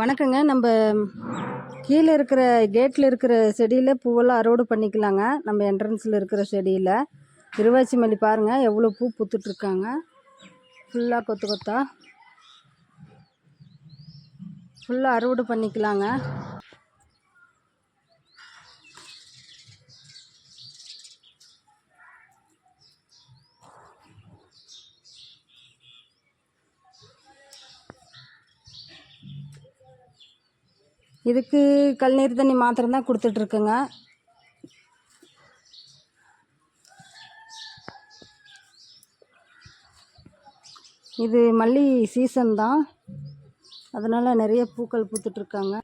வணக்கங்க. நம்ம கீழே இருக்கிற கேட்டில் இருக்கிற செடியில் பூவெல்லாம் அறுவடை பண்ணிக்கலாங்க. நம்ம என்ட்ரன்ஸில் இருக்கிற செடியில். இருவாச்சி மல்லி பாருங்கள் எவ்வளோ பூ பூத்துட்ருக்காங்க. ஃபுல்லாக கொத்து கொத்தா. ஃபுல்லாக அறுவடை பண்ணிக்கலாங்க. இதுக்கு கல்நீர் தண்ணி மாத்திரம் தான் கொடுத்துட்ருக்குங்க. இது மல்லி சீசன் தான். அதனால் நிறைய பூக்கள் பூத்துட்ருக்காங்க.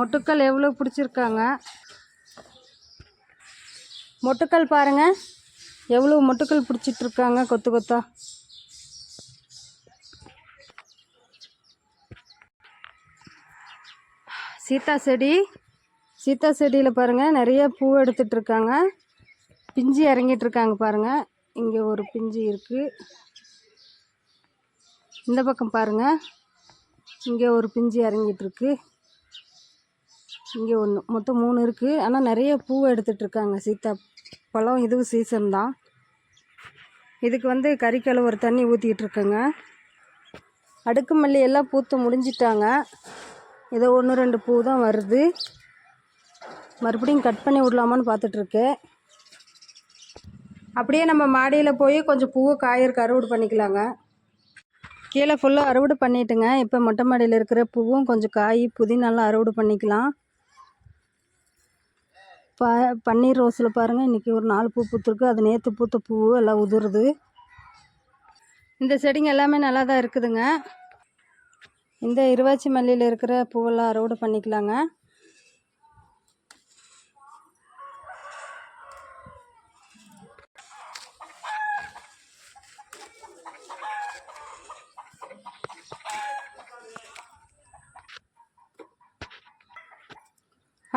மொட்டுக்கள் எவ்வளோ பிடிச்சிருக்காங்க? மொட்டுக்கள் பாருங்க. எவ்வளோ மொட்டுக்கள் பிடிச்சிட்ருக்காங்க கொத்து கொத்தா. சீத்தா செடி. சீத்தா செடியில் பாருங்கள் நிறைய பூ எடுத்துட்டு இருக்காங்க பிஞ்சு இறங்கிட்டு இருக்காங்க பாருங்கள் இங்கே ஒரு பிஞ்சு இருக்குது இந்த பக்கம் பாருங்கள் இங்கே ஒரு பிஞ்சு இறங்கிட்டு இருக்கு இங்கே ஒன்று மொத்தம் மூணு இருக்குது ஆனால் நிறைய பூ எடுத்துகிட்ருக்காங்க சீத்தா பழம் இதுவும் சீசன் தான். இதுக்கு வந்து கறிக்கலை ஒரு தண்ணி ஊற்றிட்டு இருக்கேங்க. அடுக்கு மல்லி எல்லாம் பூத்து முடிஞ்சிட்டாங்க. ஏதோ ஒன்று ரெண்டு பூ தான் வருது. மறுபடியும் கட் பண்ணி விடலாமான்னு பார்த்துட்ருக்கேன் அப்படியே நம்ம மாடியில் போய் கொஞ்சம் பூவை காயிருக்கு அறுவடை பண்ணிக்கலாங்க. கீழே ஃபுல்லாக அறுவடை பண்ணிட்டுங்க. இப்போ மொட்டை மாடியில் இருக்கிற பூவும் கொஞ்சம் காய் புதினாலாம் அறுவடை பண்ணிக்கலாம். ப பன்னீர் ரோஸில் பாருங்கள் இன்றைக்கி ஒரு நாலு பூ பூத்துருக்கு. அது நேற்று பூத்த பூ எல்லாம் உதிருது. இந்த செடிங்க எல்லாமே நல்லா தான் இருக்குதுங்க. இந்த இருவாச்சி மல்லியில் இருக்கிற பூவெல்லாம் அறுவடை பண்ணிக்கலாங்க.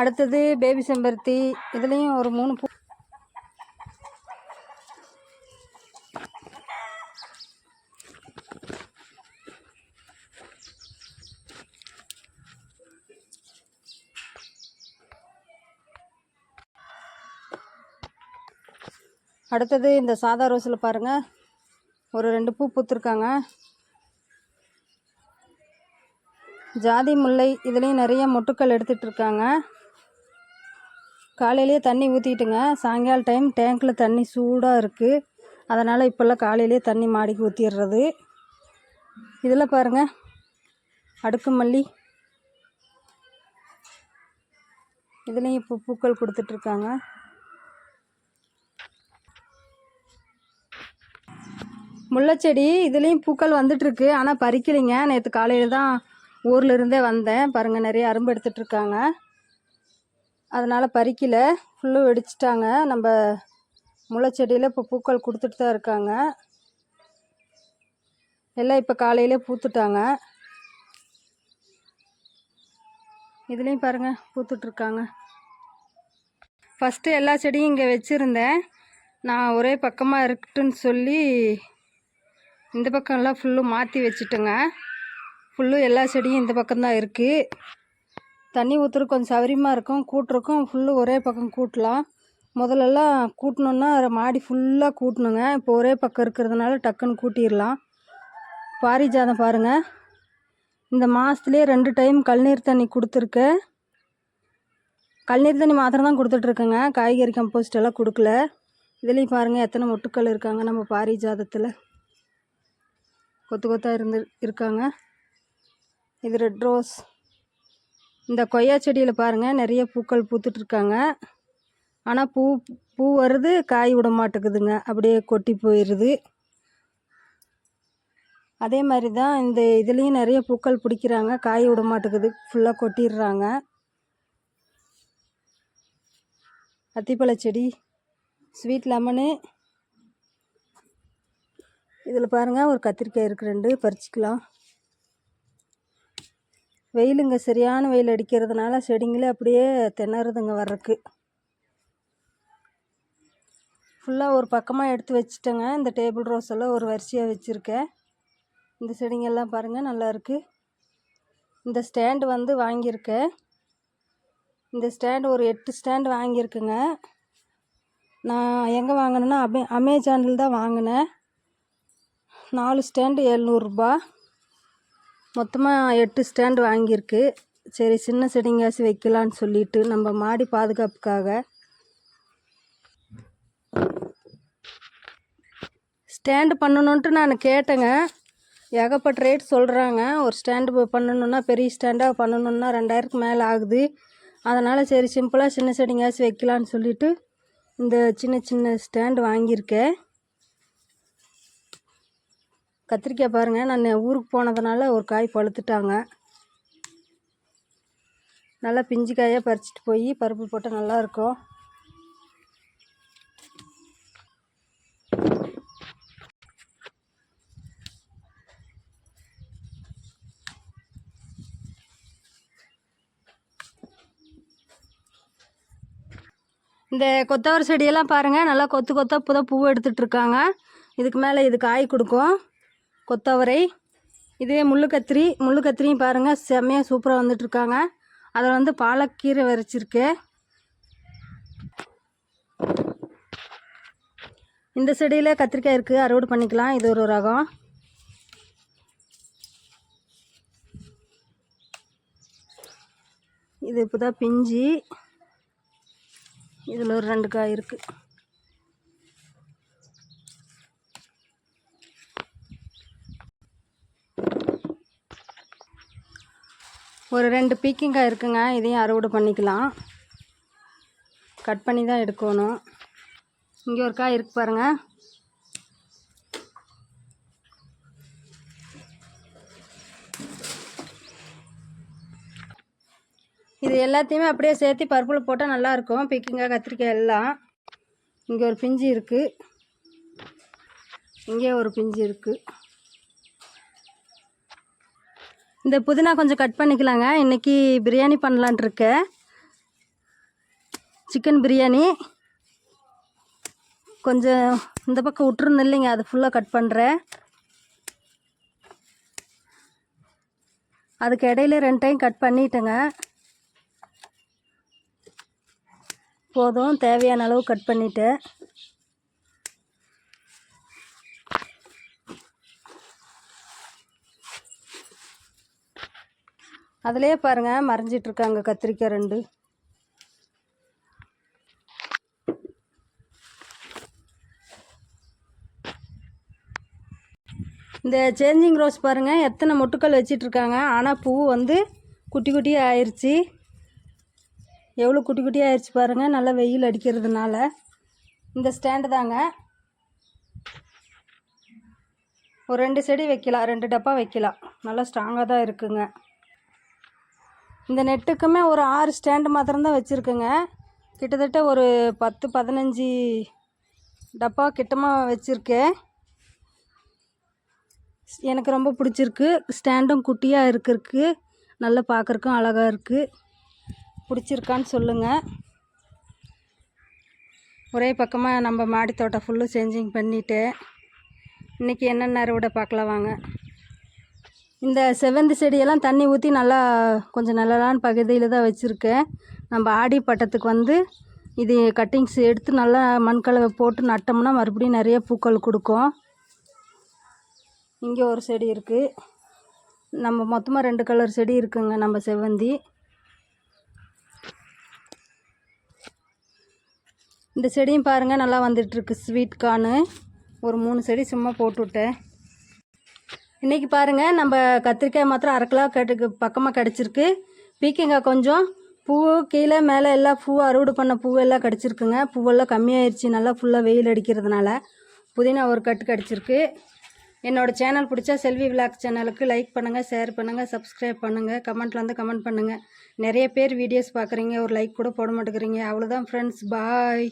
அடுத்தது பேபி செம்பருத்தி. இதுலேயும் ஒரு மூணு பூ அடுத்தது இந்த சாதா ரோஸில் பாருங்கள் ஒரு ரெண்டு பூ பூத்துருக்காங்க. ஜாதி முல்லை இதுலேயும் நிறைய மொட்டுக்கள் எடுத்துகிட்ருக்காங்க காலையிலேயே தண்ணி ஊற்றிட்டுங்க சாயங்கால டைம் டேங்க்கில் தண்ணி சூடாக இருக்குது அதனால் இப்போல்லாம் காலையிலேயே தண்ணி மாடிக்கு ஊற்றிடுறது இதில் பாருங்கள் அடுக்கு மல்லி. இதுலேயும் இப்போ பூக்கள் கொடுத்துட்ருக்காங்க. முல்லைச்செடி இதுலேயும் பூக்கள் வந்துட்டுருக்கு ஆனால் பறிக்கலைங்க. நேற்று காலையில் தான் ஊரில் இருந்தே வந்தேன். பாருங்கள் நிறைய அரும்பு எடுத்துகிட்ருக்காங்க அதனால் பறிக்கல. ஃபுல்லும் வெடிச்சிட்டாங்க. நம்ம முளைச்செடியில் இப்போ பூக்கள் கொடுத்துட்டு தான் இருக்காங்க. எல்லாம் இப்போ காலையிலே பூத்துட்டாங்க. இதுலேயும் பாருங்கள் பூத்துட்ருக்காங்க ஃபஸ்ட்டு எல்லா செடியும் இங்கே வச்சுருந்தேன். நான் ஒரே பக்கமாக இருக்கட்டுன்னு சொல்லி இந்த பக்கம்லாம் ஃபுல்லும் மாற்றி வச்சுட்டேங்க. ஃபுல்லும் எல்லா செடியும் இந்த பக்கம்தான் இருக்குது தண்ணி ஊற்றுறது கொஞ்சம் சௌரியமாக இருக்கும். கூட்டுறக்கும் ஃபுல்லு ஒரே பக்கம் கூட்டலாம். முதலெல்லாம் கூட்டணுன்னா மாடி ஃபுல்லாக கூட்டணுங்க. இப்போ ஒரே பக்கம் இருக்கிறதுனால டக்குன்னு கூட்டிடலாம் பாரிஜாதம் பாருங்கள் இந்த மாதத்துலேயே ரெண்டு டைம் கழுநீர் தண்ணி கொடுத்துருக்கு. கழுநீர் தண்ணி மாத்திரம் தான் கொடுத்துட்ருக்கேங்க. காய்கறி கம்போஸ்ட் எல்லாம் கொடுக்கல. இதுலேயும் பாருங்கள் எத்தனை மொட்டுக்கள் இருக்காங்க நம்ம பாரிஜாதத்தில். கொத்து கொத்தாக இருந்து இருக்காங்க. இது ரெட் ரோஸ் இந்த கொய்யா செடியில் பாருங்கள் நிறைய பூக்கள் பூத்துட்ருக்காங்க ஆனால் பூ பூ வருது காய் விட மாட்டேங்குதுங்க. அப்படியே கொட்டி போயிடுது அதே மாதிரி தான் இந்த இதுலேயும் நிறைய பூக்கள் பிடிக்கிறாங்க. காய் விட மாட்டேங்குது ஃபுல்லாக கொட்டிடுறாங்க. அத்திப்பழ செடி ஸ்வீட் லெமனு இதில் பாருங்கள் ஒரு கத்திரிக்காய் இருக்குது ரெண்டு பறிச்சிக்கலாம். வெயிலுங்க சரியான வெயில் அடிக்கிறதுனால செடிங்களே அப்படியே திணறுதுங்க வர்றக்கு ஃபுல்லாக ஒரு பக்கமாக எடுத்து வச்சுட்டேங்க. இந்த டேபிள் ரோஸ் எல்லாம் ஒரு வரிசையாக வச்சுருக்கேன். இந்த செடிங்கெல்லாம் பாருங்கள் நல்லா இருக்குது இந்த ஸ்டாண்டு வந்து வாங்கியிருக்கேன். இந்த ஸ்டாண்டு ஒரு எட்டு ஸ்டாண்டு வாங்கியிருக்குங்க. நான் எங்கே வாங்கினேன்னா அமே அமேசானில் தான் வாங்கினேன். நாலு ஸ்டாண்டு எழுநூறுபா மொத்தமாக எட்டு ஸ்டாண்டு வாங்கியிருக்கு. சரி சின்ன செடிங்காசி வைக்கலான்னு சொல்லிட்டு நம்ம மாடி பாதுகாப்புக்காக ஸ்டாண்டு பண்ணணுன்ட்டு நான் கேட்டேங்க. ஏகப்பட்ட ரேட் சொல்கிறாங்க ஒரு ஸ்டாண்டு பண்ணணுன்னா பெரிய ஸ்டாண்டாக பண்ணணுன்னா ரெண்டாயிரத்துக்கு மேலே ஆகுது. அதனால் சரி சிம்பிளாக சின்ன செடிங்காச்சும் வைக்கலான்னு சொல்லிட்டு இந்த சின்ன சின்ன ஸ்டாண்டு வாங்கியிருக்கேன். கத்திரிக்காய் பாருங்கள் நான் ஊருக்கு போனதுனால ஒரு காய் பழுத்துட்டாங்க. நல்லா பிஞ்சு காயாக பறிச்சிட்டு போய் பருப்பு போட்டால் நல்லாயிருக்கும் இந்த கொத்தவரை செடியெல்லாம் பாருங்கள் நல்லா கொத்து கொத்தாக இப்போ தான் பூ எடுத்துகிட்ருக்காங்க இதுக்கு மேலே இது காய் கொடுக்கும். கொத்தவரை இதே முள்ளு கத்திரி முள்ளு கத்திரியும் பாருங்கள் செம்மையாக சூப்பராக வந்துட்ருக்காங்க அதில் வந்து பாலக்கீரை வரைச்சிருக்கு இந்த செடியில் கத்திரிக்காய் இருக்குது அறுவடை பண்ணிக்கலாம். இது ஒரு ரகம். இது இப்போ தான் பிஞ்சு. இதில் ஒரு ரெண்டு காய் இருக்குது ஒரு ரெண்டு பீக்கிங்காய் இருக்குங்க இதையும் அறுவடை பண்ணிக்கலாம். கட் பண்ணி தான் எடுக்கணும். இங்கே ஒரு காய் இருக்கு பாருங்கள் இது எல்லாத்தையுமே அப்படியே சேர்த்து பருப்பில் போட்டால் நல்லாயிருக்கும் பீக்கிங்காய் கத்திரிக்காய் எல்லாம். இங்கே ஒரு பிஞ்சு இருக்குது இங்கே ஒரு பிஞ்சு இருக்குது இந்த புதினா கொஞ்சம் கட் பண்ணிக்கலாங்க. இன்றைக்கி பிரியாணி பண்ணலான் இருக்கேன் சிக்கன் பிரியாணி. கொஞ்சம் இந்த பக்கம் விட்டுருந்தேன் இல்லைங்க அது ஃபுல்லாக கட் பண்ணுறேன் அதுக்கு இடையில ரெண்டு டைம் கட் பண்ணிட்டேங்க. போதும் தேவையான அளவு கட் பண்ணிவிட்டு அதிலே பாருங்கள் மறைஞ்சிட்ருக்காங்க கத்திரிக்காய் ரெண்டு. இந்த சேஞ்சிங் ரோஸ் பாருங்கள் எத்தனை மொட்டுக்கள் வச்சிட்ருக்காங்க ஆனால் பூ வந்து குட்டி குட்டியாக ஆயிடுச்சு எவ்வளோ குட்டி குட்டியாக ஆயிடுச்சு பாருங்கள் நல்லா வெயில் அடிக்கிறதுனால. இந்த ஸ்டாண்டு தாங்க. ஒரு ரெண்டு செடி வைக்கலாம் ரெண்டு டப்பா வைக்கலாம். நல்லா ஸ்ட்ராங்காக தான் இருக்குங்க. இந்த நெட்டுக்குமே ஒரு ஆறு ஸ்டாண்டு மாத்திரம்தான் வச்சுருக்குங்க. கிட்டத்தட்ட ஒரு பத்து பதினஞ்சு டப்பா கிட்டமாக வச்சுருக்கேன் எனக்கு ரொம்ப பிடிச்சிருக்கு. ஸ்டாண்டும் குட்டியாக இருக்கிறதுக்கு நல்லா பார்க்குறக்கும் அழகாக இருக்குது பிடிச்சிருக்கான்னு சொல்லுங்கள் ஒரே பக்கமாக நம்ம மாடி தோட்டம் ஃபுல்லும் செஞ்சிங் பண்ணிவிட்டு இன்றைக்கி என்னென்ன அறுவடை பார்க்கலாம் வாங்க. இந்த செவ்வந்தி செடியெல்லாம் தண்ணி ஊற்றி நல்லா கொஞ்சம் நல்லலான பகுதியில் தான் வச்சுருக்கேன். நம்ம ஆடி பட்டத்துக்கு வந்து இது கட்டிங்ஸ் எடுத்து நல்லா மண்கலவை போட்டு நட்டோம்னா மறுபடியும் நிறைய பூக்கள் கொடுக்கும். இங்கே ஒரு செடி இருக்குது நம்ம மொத்தமாக ரெண்டு கலர் செடி இருக்குங்க நம்ம செவ்வந்தி. இந்த செடியும் பாருங்கள் நல்லா வந்துட்டுருக்கு ஸ்வீட் கார்னு ஒரு மூணு செடி சும்மா போட்டுவிட்டேன் இன்றைக்கி பாருங்கள் நம்ம கத்திரிக்காய் மாத்திரம் அரை கிலோ கட்டுக்கு பக்கமாக கிடச்சிருக்கு. பீக்கங்காய் கொஞ்சம் பூ கீழே மேலே எல்லாம் பூ அறுவடை பண்ண பூவெல்லாம் கிடச்சிருக்குங்க. பூவெல்லாம் கம்மியாயிருச்சு நல்லா ஃபுல்லாக வெயில் அடிக்கிறதுனால. புதினா ஒரு கட்டு கிடச்சிருக்கு. என்னோடய சேனல் பிடிச்சா செல்வி விளாக் சேனலுக்கு லைக் பண்ணுங்கள் ஷேர் பண்ணுங்கள் சப்ஸ்கிரைப் பண்ணுங்கள் கமெண்ட்டில் வந்து கமெண்ட் பண்ணுங்கள் நிறைய பேர் வீடியோஸ் பார்க்குறீங்க ஒரு லைக் கூட போட மாட்டேங்கிறீங்க. அவ்வளோதான் ஃப்ரெண்ட்ஸ் பாய்